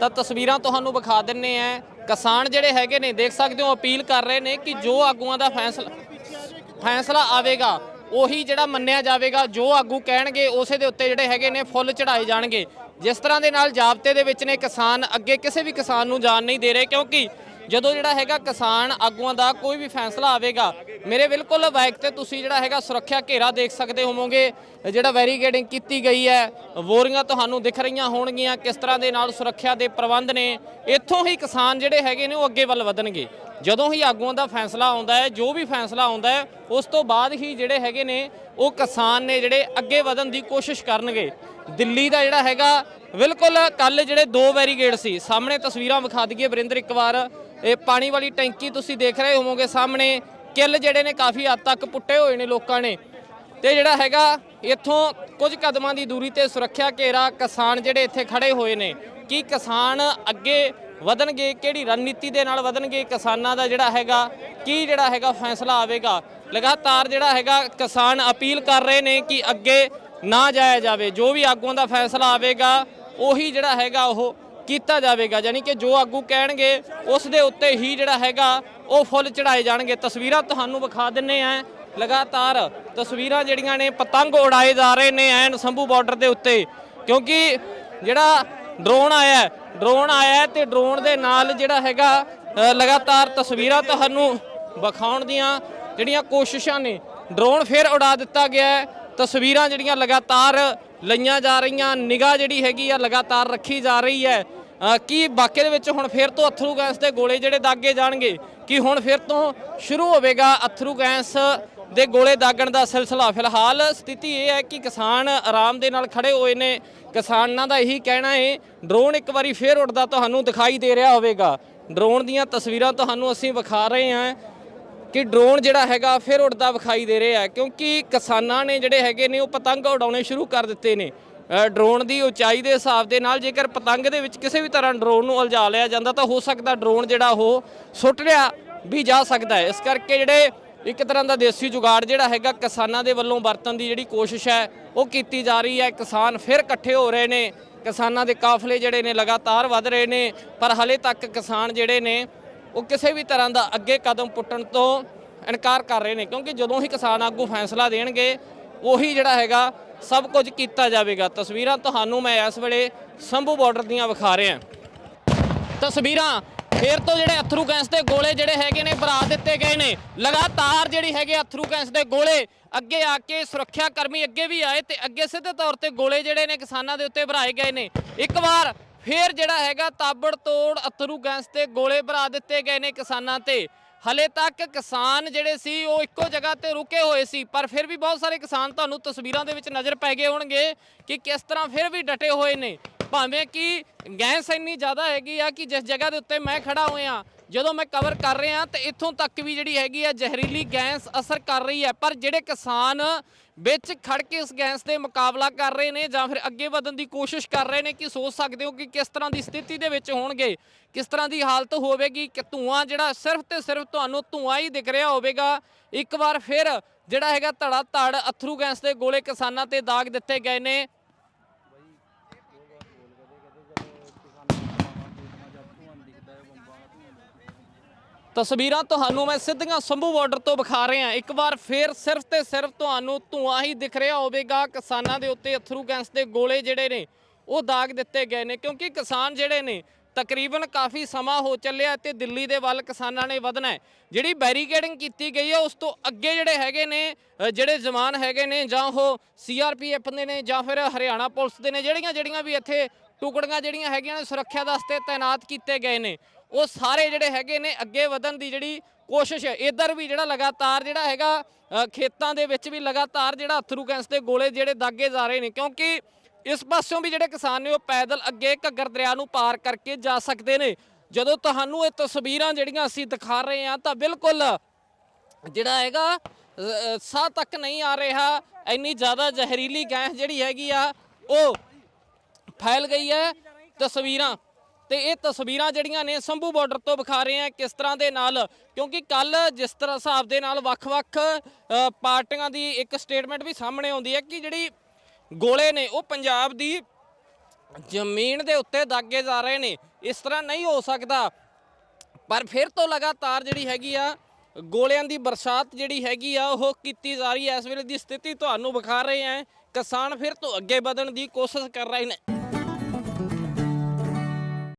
ਤਾਂ ਤਸਵੀਰਾਂ ਤੁਹਾਨੂੰ ਵਿਖਾ ਦਿੰਨੇ ਆ। ਕਿਸਾਨ ਜਿਹੜੇ ਹੈਗੇ ਨੇ, ਦੇਖ ਸਕਦੇ ਹੋ, ਅਪੀਲ ਕਰ ਰਹੇ ਨੇ ਕਿ ਜੋ ਆਗੂਆਂ ਦਾ ਫੈਸਲਾ ਫੈਸਲਾ ਆਵੇਗਾ, ਉਹੀ ਜਿਹੜਾ ਮੰਨਿਆ ਜਾਵੇਗਾ। ਜੋ ਆਗੂ ਕਹਿਣਗੇ, ਉਸੇ ਦੇ ਉੱਤੇ ਜਿਹੜੇ ਹੈਗੇ ਨੇ, ਫੁੱਲ ਚੜਾਏ ਜਾਣਗੇ। ਜਿਸ ਤਰ੍ਹਾਂ ਦੇ ਨਾਲ ਜਾਬਤੇ ਦੇ ਵਿੱਚ ਨੇ ਕਿਸਾਨ, ਅੱਗੇ ਕਿਸੇ ਵੀ ਕਿਸਾਨ ਨੂੰ ਜਾਣ ਨਹੀਂ ਦੇ ਰਹੇ, ਕਿਉਂਕਿ ਜਦੋਂ ਜਿਹੜਾ ਹੈਗਾ ਕਿਸਾਨ ਆਗੂਆਂ ਦਾ ਕੋਈ ਵੀ ਫੈਸਲਾ ਆਵੇਗਾ ਮੇਰੇ ਬਿਲਕੁਲ ਬਾਈਕ ਤੇ ਤੁਸੀਂ ਜਿਹੜਾ ਹੈਗਾ ਸੁਰੱਖਿਆ ਘੇਰਾ ਦੇਖ ਸਕਦੇ ਹੋਵੋਗੇ, ਜਿਹੜਾ ਵੈਰੀਗੇਡਿੰਗ ਕੀਤੀ ਗਈ ਹੈ। ਬੋਰੀਆਂ ਤੁਹਾਨੂੰ ਦਿਖ ਰਹੀਆਂ ਹੋਣਗੀਆਂ, ਕਿਸ ਤਰ੍ਹਾਂ ਦੇ ਨਾਲ ਸੁਰੱਖਿਆ ਦੇ ਪ੍ਰਬੰਧ ਨੇ। ਇੱਥੋਂ ਹੀ ਕਿਸਾਨ ਜਿਹੜੇ ਹੈਗੇ ਨੇ ਉਹ ਅੱਗੇ ਵੱਲ ਵਧਣਗੇ। ਜਦੋਂ ਹੀ ਆਗੂਆਂ ਦਾ ਫੈਸਲਾ ਆਉਂਦਾ ਹੈ, ਜੋ ਵੀ ਫੈਸਲਾ ਆਉਂਦਾ ਹੈ, ਉਸ ਤੋਂ ਬਾਅਦ ਹੀ ਜਿਹੜੇ ਹੈਗੇ ਨੇ, ਉਹ ਕਿਸਾਨ ਨੇ ਜਿਹੜੇ ਅੱਗੇ ਵਧਣ ਦੀ ਕੋਸ਼ਿਸ਼ ਕਰਨਗੇ। ਦਿੱਲੀ ਦਾ ਜਿਹੜਾ ਹੈਗਾ, ਬਿਲਕੁਲ ਕੱਲ ਜਿਹੜੇ ਦੋ ਵੈਰੀਗੇਡ ਸੀ, ਸਾਹਮਣੇ ਤਸਵੀਰਾਂ ਵਿਖਾ ਦਈਏ। ਵਰਿੰਦਰ, ਇੱਕ ਵਾਰ ਇਹ ਪਾਣੀ ਵਾਲੀ ਟੈਂਕੀ ਤੁਸੀਂ ਦੇਖ ਰਹੇ ਹੋਵੋਗੇ ਸਾਹਮਣੇ। ਕਿੱਲ ਜਿਹੜੇ ਨੇ ਕਾਫੀ ਹੱਦ ਤੱਕ ਪੁੱਟੇ ਹੋਏ ਨੇ ਲੋਕਾਂ ਨੇ। ਤੇ ਜਿਹੜਾ ਹੈਗਾ, ਇੱਥੋਂ ਕੁਝ ਕਦਮਾਂ ਦੀ ਦੂਰੀ ਤੇ ਸੁਰੱਖਿਆ ਘੇਰਾ ਕਿਸਾਨ ਜਿਹੜੇ ਇੱਥੇ ਖੜੇ ਹੋਏ ਨੇ। ਕੀ ਕਿਸਾਨ ਅੱਗੇ ਵਧਣਗੇ, ਕਿਹੜੀ ਰਣਨੀਤੀ ਦੇ ਨਾਲ ਵਧਣਗੇ ਕਿਸਾਨਾਂ ਦਾ ਜਿਹੜਾ ਹੈਗਾ, ਕੀ ਜਿਹੜਾ ਹੈਗਾ ਫੈਸਲਾ ਆਵੇਗਾ? ਲਗਾਤਾਰ ਜਿਹੜਾ ਹੈਗਾ, ਕਿਸਾਨ ਅਪੀਲ ਕਰ ਰਹੇ ਨੇ ਕਿ ਅੱਗੇ ਨਾ ਜਾਇਆ ਜਾਵੇ। ਜੋ ਵੀ ਆਗੂਆਂ ਦਾ ਫੈਸਲਾ ਆਵੇਗਾ, ਉਹੀ ਜਿਹੜਾ ਹੈਗਾ ਉਹ ਕੀਤਾ ਜਾਵੇਗਾ, ਯਾਨੀ ਕਿ ਜੋ ਆਗੂ ਕਹਿਣਗੇ, ਉਸ ਦੇ ਉੱਤੇ ਹੀ ਜਿਹੜਾ ਹੈਗਾ, ਉਹ ਫੁੱਲ ਚੜਾਏ ਜਾਣਗੇ। ਤਸਵੀਰਾਂ ਤੁਹਾਨੂੰ ਵਿਖਾ ਦਿੰਨੇ ਆ। ਲਗਾਤਾਰ ਤਸਵੀਰਾਂ ਜਿਹੜੀਆਂ ਨੇ ਪਤੰਗ ਉਡਾਏ ਜਾ ਰਹੇ ਨੇ ਐਨ ਸੰਭੂ ਬਾਰਡਰ ਦੇ ਉੱਤੇ। ਕਿਉਂਕਿ ਜਿਹੜਾ ਡਰੋਨ ਆਇਆ ਡਰੋਨ ਆਇਆ ਹੈ ਤੇ ਡਰੋਨ ਦੇ ਨਾਲ ਜਿਹੜਾ ਹੈਗਾ ਲਗਾਤਾਰ ਤਸਵੀਰਾਂ ਤੁਹਾਨੂੰ ਵਿਖਾਉਣ ਦੀਆਂ ਜਿਹੜੀਆਂ ਕੋਸ਼ਿਸ਼ਾਂ ਨੇ ਡਰੋਨ ਫਿਰ ਉਡਾ ਦਿੱਤਾ ਗਿਆ ਹੈ। ਤਸਵੀਰਾਂ ਜਿਹੜੀਆਂ ਲਗਾਤਾਰ ਲਈਆਂ ਜਾ ਰਹੀਆਂ, ਨਿਗਾਹ ਜਿਹੜੀ ਹੈਗੀ ਆ ਲਗਾਤਾਰ ਰੱਖੀ ਜਾ ਰਹੀ ਹੈ। ਕੀ ਵਾਕਿਆ ਦੇ ਵਿੱਚ ਹੁਣ ਫਿਰ ਤੋਂ ਅਥਰੂ ਗੈਸ ਦੇ ਗੋਲੇ ਜਿਹੜੇ ਦਾਗੇ ਜਾਣਗੇ? ਕਿ ਹੁਣ ਫਿਰ ਤੋਂ ਸ਼ੁਰੂ ਹੋਵੇਗਾ ਅਥਰੂ ਗੈਸ ਦੇ ਗੋਲੇ ਦਾਗਣ ਦਾ ਸਿਲਸਿਲਾ? ਫਿਲਹਾਲ ਸਥਿਤੀ ਇਹ ਹੈ ਕਿ ਕਿਸਾਨ ਆਰਾਮ ਦੇ ਨਾਲ ਖੜੇ ਹੋਏ ਨੇ। ਕਿਸਾਨਾਂ ਦਾ ਇਹੀ ਕਹਿਣਾ ਹੈ ਡਰੋਨ ਇੱਕ ਵਾਰੀ ਫੇਰ ਉੱਡਦਾ ਤੁਹਾਨੂੰ ਦਿਖਾਈ ਦੇ ਰਿਹਾ ਹੋਵੇਗਾ। ਡਰੋਨ ਦੀਆਂ ਤਸਵੀਰਾਂ ਤੁਹਾਨੂੰ ਅਸੀਂ ਵਿਖਾ ਰਹੇ ਹਾਂ ਕਿ ਡਰੋਨ ਜਿਹੜਾ ਹੈਗਾ ਫਿਰ ਉੱਡਦਾ ਵਿਖਾਈ ਦੇ ਰਿਹਾ ਕਿਉਂਕਿ ਕਿਸਾਨਾਂ ਨੇ ਜਿਹੜੇ ਹੈਗੇ ਨੇ ਉਹ ਪਤੰਗ ਉਡਾਉਣੇ ਸ਼ੁਰੂ ਕਰ ਦਿੱਤੇ ਨੇ। ਡਰੋਨ ਦੀ ਉਚਾਈ ਦੇ ਹਿਸਾਬ ਦੇ ਨਾਲ ਜੇਕਰ ਪਤੰਗ ਦੇ ਵਿੱਚ ਕਿਸੇ ਵੀ ਤਰ੍ਹਾਂ ਡਰੋਨ ਨੂੰ ਉਲਝਾ ਲਿਆ ਜਾਂਦਾ ਤਾਂ ਹੋ ਸਕਦਾ ਡਰੋਨ ਜਿਹੜਾ ਉਹ ਸੁੱਟ ਲਿਆ ਵੀ ਜਾ ਸਕਦਾ ਹੈ। ਇਸ ਕਰਕੇ ਜਿਹੜੇ ਇੱਕ ਤਰ੍ਹਾਂ ਦਾ ਦੇਸੀ ਜੁਗਾੜ ਜਿਹੜਾ ਹੈਗਾ, ਕਿਸਾਨਾਂ ਦੇ ਵੱਲੋਂ ਵਰਤਣ ਦੀ ਜਿਹੜੀ ਕੋਸ਼ਿਸ਼ ਹੈ, ਉਹ ਕੀਤੀ ਜਾ ਰਹੀ ਹੈ। ਕਿਸਾਨ ਫਿਰ ਇਕੱਠੇ ਹੋ ਰਹੇ ਨੇ। ਕਿਸਾਨਾਂ ਦੇ ਕਾਫਲੇ ਜਿਹੜੇ ਨੇ ਲਗਾਤਾਰ ਵਧ ਰਹੇ ਨੇ, ਪਰ ਹਲੇ ਤੱਕ ਕਿਸਾਨ ਜਿਹੜੇ ਨੇ, ਉਹ ਕਿਸੇ ਵੀ ਤਰ੍ਹਾਂ ਦਾ ਅੱਗੇ ਕਦਮ ਪੁੱਟਣ ਤੋਂ ਇਨਕਾਰ ਕਰ ਰਹੇ ਨੇ। ਕਿਉਂਕਿ ਜਦੋਂ ਹੀ ਕਿਸਾਨ ਆਗੂ ਫੈਸਲਾ ਦੇਣਗੇ ਉਹੀ ਜਿਹੜਾ ਹੈਗਾ ਸਭ ਕੁਝ ਕੀਤਾ ਜਾਵੇਗਾ। ਤਸਵੀਰਾਂ ਤੁਹਾਨੂੰ ਮੈਂ ਇਸ ਵੇਲੇ ਸੰਭੂ ਬਾਰਡਰ ਦੀਆਂ ਵਿਖਾ ਰਿਹਾ। ਤਸਵੀਰਾਂ ਫੇਰ ਤੋਂ ਜਿਹੜੇ ਅਥਰੂ ਗੈਸ ਦੇ ਗੋਲੇ ਜਿਹੜੇ ਹੈਗੇ ਨੇ ਭਰਾ ਦਿੱਤੇ ਗਏ ਨੇ। ਲਗਾਤਾਰ ਜਿਹੜੀ ਹੈਗੇ ਅਥਰੂ ਗੈਸ ਦੇ ਗੋਲੇ ਅੱਗੇ ਆ ਕੇ ਸੁਰੱਖਿਆ ਕਰਮੀ ਅੱਗੇ ਵੀ ਆਏ ਤੇ ਅੱਗੇ ਸਿੱਧੇ ਤੌਰ ਤੇ ਗੋਲੇ ਜਿਹੜੇ ਨੇ ਕਿਸਾਨਾਂ ਦੇ ਉੱਤੇ ਭਰਾਏ ਗਏ ਨੇ। ਇੱਕ ਵਾਰ ਫੇਰ ਜਿਹੜਾ ਹੈਗਾ ਤਾਬੜ ਤੋੜ ਅਥਰੂ ਗੈਸ ਦੇ ਗੋਲੇ ਭਰਾ ਦਿੱਤੇ ਗਏ ਨੇ ਕਿਸਾਨਾਂ ਤੇ। ਹਲੇ ਤੱਕ ਕਿਸਾਨ ਜਿਹੜੇ ਸੀ, ਉਹ ਇੱਕੋ ਜਗ੍ਹਾ ਤੇ ਰੁਕੇ ਹੋਏ ਸੀ, ਪਰ ਫਿਰ ਵੀ ਬਹੁਤ ਸਾਰੇ ਕਿਸਾਨ ਤੁਹਾਨੂੰ ਤਸਵੀਰਾਂ ਦੇ ਵਿੱਚ ਨਜ਼ਰ ਪੈ ਗਏ ਹੋਣਗੇ ਕਿ ਕਿਸ ਤਰ੍ਹਾਂ ਫਿਰ ਵੀ ਡਟੇ ਹੋਏ ਨੇ। ਭਾਵੇਂ ਕਿ ਗੈਸ ਇੰਨੀ ਜ਼ਿਆਦਾ ਹੈਗੀ ਆ ਕਿ ਜਿਸ ਜਗ੍ਹਾ ਦੇ ਉੱਤੇ ਮੈਂ ਖੜਾ ਹੋਇਆ ਜਦੋਂ ਮੈਂ ਕਵਰ ਕਰ ਰਿਹਾ ਤੇ ਇੱਥੋਂ ਤੱਕ ਵੀ ਜਿਹੜੀ ਹੈਗੀ ਆ ਜ਼ਹਿਰੀਲੀ ਗੈਸ ਅਸਰ ਕਰ ਰਹੀ ਹੈ। ਪਰ ਜਿਹੜੇ ਕਿਸਾਨ ਵਿੱਚ ਖੜ ਕੇ ਇਸ ਗੈਸ ਦੇ ਮੁਕਾਬਲਾ ਕਰ ਰਹੇ ਨੇ ਜਾਂ ਫਿਰ ਅੱਗੇ ਵਧਣ ਦੀ ਕੋਸ਼ਿਸ਼ ਕਰ ਰਹੇ ਨੇ, ਕਿ ਸੋਚ ਸਕਦੇ ਹੋ ਕਿ ਕਿਸ ਤਰ੍ਹਾਂ ਦੀ ਸਥਿਤੀ ਦੇ ਵਿੱਚ ਹੋਣਗੇ? ਕਿਸ ਤਰ੍ਹਾਂ ਦੀ ਹਾਲਤ ਹੋਵੇਗੀ? ਕਿ ਧੂਆਂ ਜਿਹੜਾ ਸਿਰਫ ਤੇ ਸਿਰਫ ਤੁਹਾਨੂੰ ਧੂਆਂ ਹੀ ਦਿਖ ਰਿਹਾ ਹੋਵੇਗਾ। ਇੱਕ ਵਾਰ ਫਿਰ ਜਿਹੜਾ ਹੈਗਾ ਧੜਾ ਧੜ ਅਥਰੂ ਗੈਸ ਦੇ ਗੋਲੇ ਕਿਸਾਨਾਂ ਤੇ ਦਾਗ ਦਿੱਤੇ ਗਏ ਨੇ। ਤਸਵੀਰਾਂ ਤੁਹਾਨੂੰ ਮੈਂ ਸਿੱਧੀਆਂ ਸੰਭੂ ਬਾਰਡਰ ਤੋਂ ਵਿਖਾ ਰਿਹਾ ਇੱਕ ਵਾਰ ਫੇਰ ਸਿਰਫ ਤੇ ਸਿਰਫ ਤੁਹਾਨੂੰ ਧੂਆਂ ਹੀ ਦਿਖ ਰਿਹਾ ਹੋਵੇਗਾ। ਕਿਸਾਨਾਂ ਦੇ ਉੱਤੇ ਅਥਰੂ ਗੈਸ ਦੇ ਗੋਲੇ ਜਿਹੜੇ ਨੇ, ਉਹ ਦਾਗ ਦਿੱਤੇ ਗਏ ਨੇ। ਕਿਉਂਕਿ ਕਿਸਾਨ ਜਿਹੜੇ ਨੇ, ਤਕਰੀਬਨ ਕਾਫੀ ਸਮਾਂ ਹੋ ਚੱਲਿਆ ਤੇ ਦਿੱਲੀ ਦੇ ਵੱਲ ਕਿਸਾਨਾਂ ਨੇ ਵਧਣਾ ਹੈ। ਜਿਹੜੀ ਬੈਰੀਕੇਡਿੰਗ ਕੀਤੀ ਗਈ ਹੈ, ਉਸ ਤੋਂ ਅੱਗੇ ਜਿਹੜੇ ਹੈਗੇ ਨੇ ਜਿਹੜੇ ਜਵਾਨ ਹੈਗੇ ਨੇ ਜਾਂ ਉਹ ਸੀਆਰਪੀਐਫ ਦੇ ਨੇ ਜਾਂ ਫਿਰ ਹਰਿਆਣਾ ਪੁਲਿਸ ਦੇ ਨੇ ਜਿਹੜੀਆਂ ਜਿਹੜੀਆਂ ਵੀ ਇੱਥੇ ਟੁਕੜੀਆਂ ਜਿਹੜੀਆਂ ਹੈਗੀਆਂ ਨੇ ਸੁਰੱਖਿਆ ਵਾਸਤੇ ਤਾਇਨਾਤ ਕੀਤੇ ਗਏ ਨੇ। ਉਹ ਸਾਰੇ ਜਿਹੜੇ ਹੈਗੇ ਨੇ ਅੱਗੇ ਵਧਣ ਦੀ ਜਿਹੜੀ ਕੋਸ਼ਿਸ਼ ਹੈ, ਇਧਰ ਵੀ ਜਿਹੜਾ ਲਗਾਤਾਰ ਜਿਹੜਾ ਹੈਗਾ ਖੇਤਾਂ ਦੇ ਵਿੱਚ ਵੀ ਲਗਾਤਾਰ ਜਿਹੜਾ ਅਥਰੂ ਗੈਸ ਦੇ ਗੋਲੇ ਜਿਹੜੇ ਦਾਗੇ ਜਾ ਰਹੇ ਨੇ, ਕਿਉਂਕਿ ਇਸ ਪਾਸਿਓਂ ਵੀ ਜਿਹੜੇ ਕਿਸਾਨ ਨੇ ਉਹ ਪੈਦਲ ਅੱਗੇ ਘੱਗਰ ਦਰਿਆ ਨੂੰ ਪਾਰ ਕਰਕੇ ਜਾ ਸਕਦੇ ਨੇ। ਜਦੋਂ ਤੁਹਾਨੂੰ ਇਹ ਤਸਵੀਰਾਂ ਜਿਹੜੀਆਂ ਅਸੀਂ ਦਿਖਾ ਰਹੇ ਹਾਂ, ਤਾਂ ਬਿਲਕੁਲ ਜਿਹੜਾ ਹੈਗਾ ਸਾਹ ਤੱਕ ਨਹੀਂ ਆ ਰਿਹਾ। ਇੰਨੀ ਜ਼ਿਆਦਾ ਜ਼ਹਿਰੀਲੀ ਗੈਸ ਜਿਹੜੀ ਹੈਗੀ ਆ, ਉਹ ਫੈਲ ਗਈ ਹੈ ਤਸਵੀਰਾਂ। ਤੇ ਇਹ ਤਸਵੀਰਾਂ ਜਿਹੜੀਆਂ ਨੇ ਸੰਭੂ ਬਾਰਡਰ ਤੋਂ ਵਿਖਾ ਰਹੇ ਆ ਕਿਸ ਤਰ੍ਹਾਂ ਦੇ ਨਾਲ, ਕਿਉਂਕਿ ਕੱਲ ਜਿਸ ਤਰ੍ਹਾਂ ਹਿਸਾਬ ਦੇ ਨਾਲ ਵੱਖ-ਵੱਖ ਪਾਰਟੀਆਂ ਦੀ ਇੱਕ ਸਟੇਟਮੈਂਟ ਵੀ ਸਾਹਮਣੇ ਆਉਂਦੀ ਹੈ ਕਿ ਜਿਹੜੀ ਗੋਲੇ ਨੇ, ਉਹ ਪੰਜਾਬ ਦੀ ਜ਼ਮੀਨ ਦੇ ਉੱਤੇ ਦਾਗੇ ਜਾ ਰਹੇ ਨੇ। ਇਸ ਤਰ੍ਹਾਂ ਨਹੀਂ ਹੋ ਸਕਦਾ। ਪਰ ਫਿਰ ਤੋਂ ਲਗਾਤਾਰ ਜਿਹੜੀ ਹੈਗੀ ਆ, ਗੋਲਿਆਂ ਦੀ ਬਰਸਾਤ ਜਿਹੜੀ ਹੈਗੀ ਆ, ਉਹ ਕੀਤੀ ਜਾ ਰਹੀ ਹੈ। ਇਸ ਵੇਲੇ ਦੀ ਸਥਿਤੀ ਤੁਹਾਨੂੰ ਵਿਖਾ ਰਹੇ ਹਾਂ। ਕਿਸਾਨ ਫਿਰ ਤੋਂ ਅੱਗੇ ਵਧਣ ਦੀ ਕੋਸ਼ਿਸ਼ ਕਰ ਰਹੇ ਨੇ।